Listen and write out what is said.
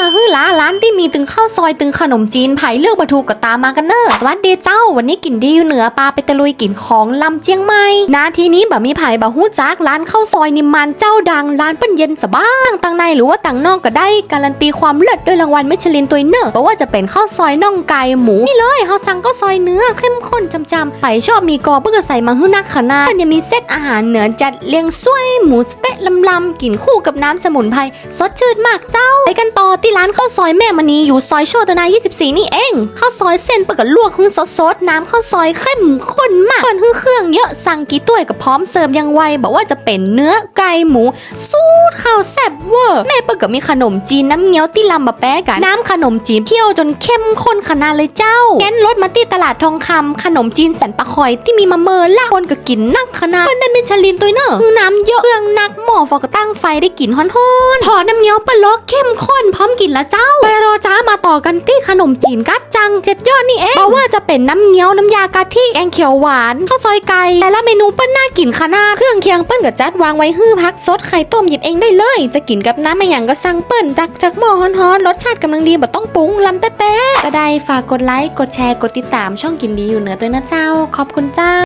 มาฮื้อล้าร้านที่มีตึงข้าวซอยตึงขนมจีนไผ่เลือกบะทูกับตามากันเนอะสวัสดีเจ้า วันนี้กินดีอยู่เหนือปลาไปตะลุยกินของลำเจียงใหม่นาทีนี้บะมีไผ่บะฮู้จักร้านข้าวซอยนิมมันเจ้าดังร้านเปิ้นเย็นสบ้างตังในหรือว่าตังนอกก็ได้การันตีความเลิศด้วยรางวัลมิชลินตัวเนอะเพราะว่าจะเป็นข้าวซอยน่องไก่หมูนี่เลยเขาสั่งข้าวซอยเนื้อเข้มข้นจำๆไผ่ชอบมีกอเพื่อใส่มาฮื้อนักขนาดมันยังมีเซตอาหารเหนือจัดเลี้ยงซ้วยหมูสเต๊ะลำๆกินคู่กับน้ำสมุนไพรสดชื่นมากเจ้าไปกันต่อที่ร้านข้าวซอยแม่มณีอยู่ซอยโชตนา 24 นี่เองข้าวซอยเส้นเปิดกับลวกหึ่งสดๆน้ำข้าวซอยเข้มข้นมากเปิดหึ่งเครื่องเยอะสั่งกี่ถ้วยก็พร้อมเสิร์ฟยังไวบอกว่าจะเป็นเนื้อไก่หมู สูตรข้าวแซ่บเวอร์แม่เปิดกับมีขนมจีนน้ำเงี้ยวที่ลำบะแป๊ะกันน้ำขนมจีนเที่ยวจนเข้มข้นขนาดเลยเจ้าแกนรถมาที่ตลาดทองคำขนมจีนแสนปะคอยที่มีมาเมอล่าคนก็กินนักขนาดเปิ้นได้มิชลินตัวเนอะคือน้ำเยอะเครื่องนักหม้อฟอกตั้งไฟได้กลิ่นฮ้อนๆพอน้ำเงี้ยวปลาล็อกเข้มข้น พร้อมกินแล้วเจ้าไปรอจ้ามาต่อกันที่ขนมจีนกัดจังเจ็ดยอดนี่เองบอกว่าจะเป็นน้ำเงี้ยวน้ำยากะทิแกงเขียวหวานข้าวซอยไก่แต่ละเมนูเปิ้นน่ากินขนาดเครื่องเคียงเปิ้นกับจัดวางไว้ฮื้อพักสดไข่ต้มหยิบเองได้เลย จะกินกับน้ำอะไรอย่างก็สั่งเปิ้นจากจากหม้อฮ้อนๆรสชาติกำลังดีแบบต้องปรุงลำแต่ๆจะได้ฝากกดไลค์กดแชร์กดติดตามช่องกินดีอยู่เหนือตัวนะเจ้า ขอบคุณเจ้า